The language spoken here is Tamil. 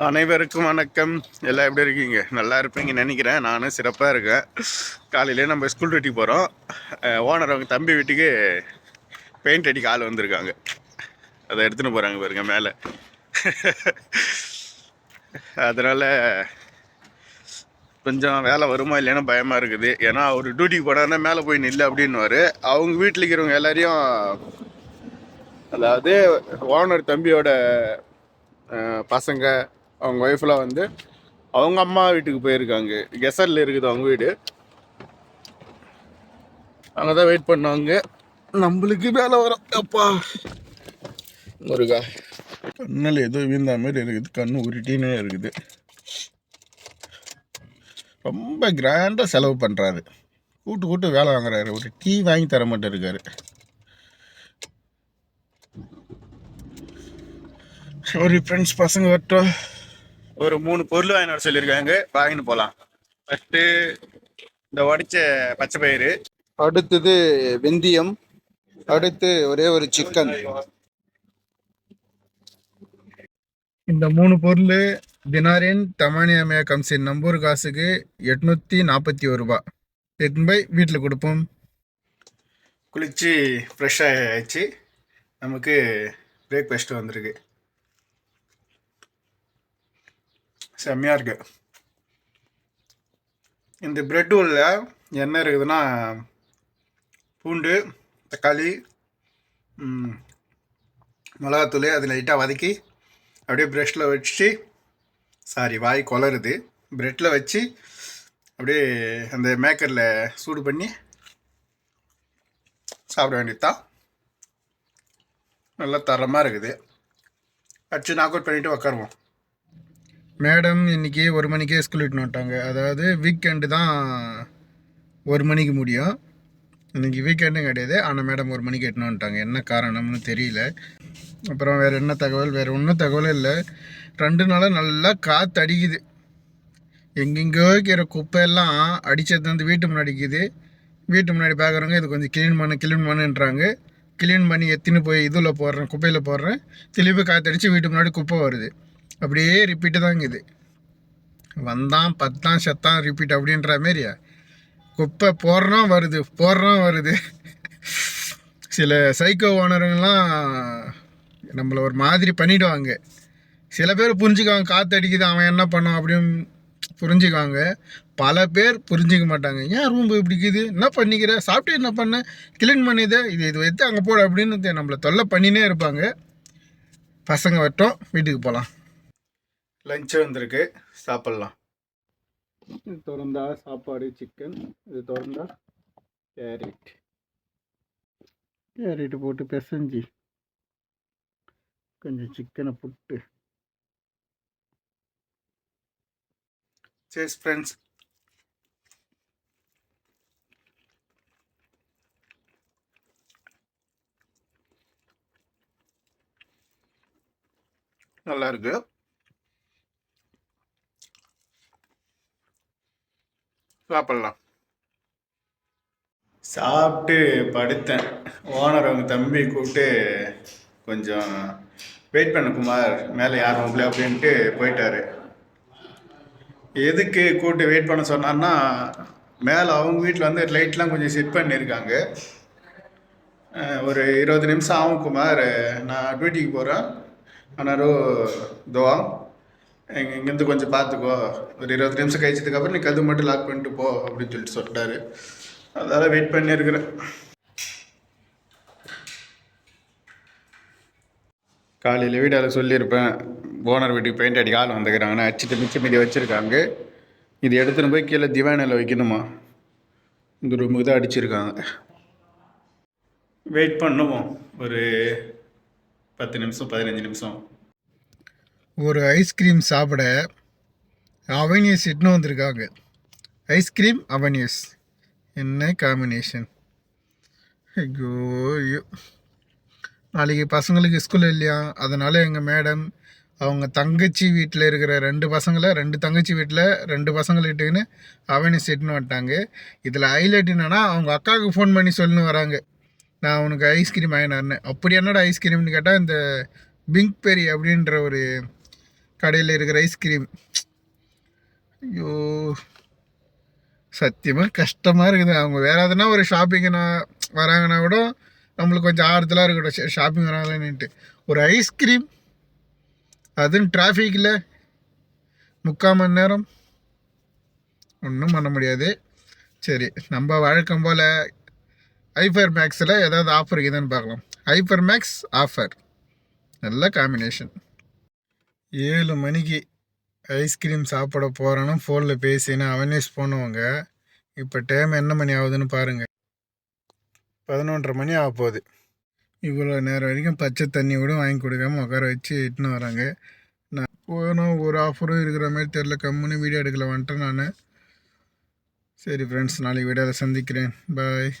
அனைவருக்கும் வணக்கம். எல்லாம் எப்படி இருக்கீங்க? நல்லா இருப்பீங்கன்னு நினைக்கிறேன். நானும் சிறப்பாக இருக்கேன். காலையிலே நம்ம ஸ்கூல் டூட்டி போகிறோம் ஓனர் அவங்க தம்பி வீட்டுக்கு பெயிண்ட் அடிக்க ஆள் வந்திருக்காங்க. அதை எடுத்துன்னு போகிறாங்க பாருங்க மேலே. அதனால் கொஞ்சம் வேலை வருமா இல்லைன்னா பயமாக இருக்குது. ஏன்னா அவர் டியூட்டிக்கு போனார்னா மேலே போய் நில்லு அப்படின்னுவாரு. அவங்க வீட்டில் இருக்கிறவங்க எல்லாரையும் அதாவது ஓனர் தம்பியோட பசங்க அவங்க ஒய்ஃப்லாம் வந்து அவங்க அம்மா வீட்டுக்கு போயிருக்காங்க. கெசரில் இருக்குது அவங்க வீடு. அங்கே தான் வெயிட் பண்ணுவாங்க நம்மளுக்கு வேலை வரும். அப்பா. முருகா. கண்ணில் ஏதோ வீழ்ந்த மாதிரி இருக்குது. கண்ணு உருட்டினே இருக்குது. ரொம்ப கிராண்டாக செலவு பண்ணுறாரு கூட்டு கூட்டு வேலை வாங்குறாரு. ஒரு டீ வாங்கி தர மாட்டேன் இருக்காரு. ஒரு ஃப்ரெண்ட்ஸ் பசங்க வரட்டும். ஒரு மூணு பொருள் வாங்கிட்டு வர சொல்லியிருக்காங்க. வாங்கிட்டு போகலாம் ஃபஸ்ட்டு இந்த உடைச்ச பச்சை பயிறு. அடுத்தது வெந்தயம். அடுத்து ஒரே ஒரு சிக்கன் இந்த மூணு பொருள் தினாரின் தமானியாமையா கம்சின் நம்பூர் காசுக்கு எட்நூத்தி நாற்பத்தி ஒரு ரூபாய் எட்டு போய் வீட்டில் கொடுப்போம். குளிச்சு ஃப்ரெஷ்ஷாக ஆயிடுச்சு. நமக்கு பிரேக்ஃபாஸ்ட் வந்திருக்கு. செம்மையாக இருக்குது இந்த பிரெட் உள்ள என்ன இருக்குதுன்னா பூண்டு தக்காளி மிளகாத்தூள் அது லைட்டாக வதக்கி அப்படியே ப்ரெஷ்ஷில் வச்சு சாரி வாய் கொளருது ப்ரெட்டில் வச்சு அப்படியே அந்த மேக்கரில் சூடு பண்ணி சாப்பிட வேண்டியதுதான் நல்லா தரமாக இருக்குது. அடிச்சு நாக் அவுட் பண்ணிவிட்டு உக்காருவோம். மேடம் இன்றைக்கி ஒரு மணிக்கே ஸ்கூல் இட்டுன்னு விட்டாங்க அதாவது வீக்கெண்டு தான் ஒரு மணிக்கு முடியும். இன்றைக்கி வீக்கெண்டும் கிடையாது. ஆனால் மேடம் ஒரு மணிக்கு எட்டுன்னு வந்துட்டாங்க. என்ன காரணம்னு தெரியல. அப்புறம் வேறு என்ன தகவல்? வேறு ஒன்றும் தகவலும் இல்லை. ரெண்டு நாளாக நல்லா காற்று அடிக்குது எங்கெங்கோ இருக்கிற குப்பையெல்லாம் அடித்தது வந்து வீட்டு முன்னாடி இருக்குது. வீட்டு முன்னாடி பார்க்குறவங்க இது கொஞ்சம் க்ளீன் பண்ணு க்ளீன் பண்ணுன்றாங்க. க்ளீன் பண்ணி எத்தின்னு போய் இதில் போடுறேன் குப்பையில் போடுறேன். திருப்பி காற்றடிச்சு வீட்டு முன்னாடி குப்பை வருது. அப்படியே ரிப்பீட்டு தான் வந்தான் பத்தான் செத்தான் ரிப்பீட் அப்படின்ற மாரியா? குப்பை போடுறோம் வருது போடுறோம் வருது. சில சைக்கோ ஓனருங்கெலாம் நம்மளை ஒரு மாதிரி பண்ணிவிடுவாங்க சில பேர் புரிஞ்சுக்குவாங்க காற்று அடிக்குது அவன் என்ன பண்ணான் அப்படின்னு புரிஞ்சுக்குவாங்க. பல பேர் புரிஞ்சிக்க மாட்டாங்க. ஏன் ரூம் பிடிக்குது என்ன பண்ணிக்கிற? சாப்பிட்டு என்ன பண்ண? க்ளீன் பண்ணிதே இது இது வைத்து அங்கே போடு அப்படின்னு நம்மளை தொல்லை பண்ணினே இருப்பாங்க. பசங்க வட்டம் வீட்டுக்கு போகலாம். லஞ்சு வந்திருக்கு. சாப்பிட்லாம். இது திறந்தா சாப்பாடு சிக்கன் இது திறந்தா கேரட் கேரட் போட்டு பிசைஞ்சு கொஞ்சம் சிக்கனை புட்டு. சரி ஃப்ரெண்ட்ஸ் நல்லா இருக்கு. சாப்பிட்லாம். சாப்பிட்டு படுத்தேன். ஓனர் அவங்க தம்பி கூப்பிட்டு கொஞ்சம் வெயிட் பண்ண குமார் மேலே யார் ரூம்ல அப்படின்ட்டு போயிட்டாரு. எதுக்கு கூப்பிட்டு வெயிட் பண்ண சொன்னான்னா மேலே அவங்க வீட்டில் வந்து லைட்லாம் கொஞ்சம் செட் பண்ணியிருக்காங்க ஒரு இருபது நிமிஷம் ஆகும் குமார். நான் டியூட்டிக்கு போகிறேன் ஆனால் துவா இங்கேருந்து கொஞ்சம் பார்த்துக்கோ ஒரு இருபது நிமிஷம் கழிச்சதுக்கப்புறம் நீ கது மட்டும் லாக் பண்ணிட்டு போ அப்படின்னு சொல்லிட்டு சொல்லிட்டாரு. அதால் வெயிட் பண்ணியிருக்கிறேன் காலையில் வீடியோவில் சொல்லியிருப்பேன். ஓனர் வீட்டுக்கு பெயிண்ட் அடிக்க ஆள் வந்துக்கிறாங்கன்னு அடிச்சுட்டு மிச்சம் மீதி வச்சுருக்காங்க. இது எடுத்துன்னு போய் கீழே திவானில் வைக்கணுமா? இந்த ரூமுக்கு தான் அடிச்சிருக்காங்க. வெயிட் பண்ணுவோம். ஒரு பத்து நிமிஷம் பதினஞ்சு நிமிஷம். ஒரு ஐஸ்கிரீம் சாப்பிட அவனியஸ் இட்டுன்னு வந்திருக்காங்க. ஐஸ்கிரீம் அவனியஸ் என்ன காம்பினேஷன் ஐயோ ஐயோ. நாளைக்கு பசங்களுக்கு ஸ்கூல் இல்லையா? அதனால் எங்கள் மேடம் அவங்க தங்கச்சி வீட்டில் இருக்கிற ரெண்டு பசங்களை ரெண்டு தங்கச்சி வீட்டில் ரெண்டு பசங்கள்கிட்டன்னு அவனியஸ் இட்டுன்னு வந்துட்டாங்க. இதில் ஹைலைட் என்னென்னா அவங்க அக்காவுக்கு ஃபோன் பண்ணி சொல்லுன்னு வராங்க. நான் உனக்கு ஐஸ்கிரீம் ஆயினார்னு அப்படி என்னடா ஐஸ்கிரீம்னு கேட்டால் இந்த பிங்க் பெரி அப்படின்ற ஒரு கடையில் இருக்கிற ஐஸ்கிரீம் ஐயோ. சத்தியமாக கஷ்டமாக இருக்குது. அவங்க வேறு எதுனா ஒரு ஷாப்பிங்னா வராங்கன்னா கூட நம்மளுக்கு கொஞ்சம் ஆறுதலாக இருக்கட்டும். ஷாப்பிங் வராங்கன்னுட்டு ஒரு ஐஸ்கிரீம் அதுவும் டிராஃபிக்கில் முக்கால் மணி நேரம். ஒன்றும் பண்ண முடியாது. சரி நம்ம வழக்கம் போல் ஐஃபர் மேக்ஸில் ஏதாவது ஆஃபர் இருக்குதுன்னு பார்க்கலாம். ஐஃபர் மேக்ஸ் ஆஃபர் நல்ல காம்பினேஷன் ஏழு மணிக்கு ஐஸ்கிரீம் சாப்பிட போகிறேன்னு ஃபோனில் பேசின்னு. அவனேஸ் போனவங்க இப்போ டைம் என்ன மணி ஆகுதுன்னு பாருங்கள் பதினொன்றரை மணி ஆக போகுது. இவ்வளோ நேரம் வரைக்கும் பச்சை தண்ணி கூட வாங்கி கொடுக்காம உட்கார வச்சு இட்டுன்னு வராங்க நான் போனோம் ஒரு ஆஃபரும் இருக்கிற மாதிரி தெரில கம்முன்னு வீடியோ எடுக்கல வந்துட்டேன் நான். சரி ஃப்ரெண்ட்ஸ் நாளைக்கு வீடியோவில் சந்திக்கிறேன். பாய்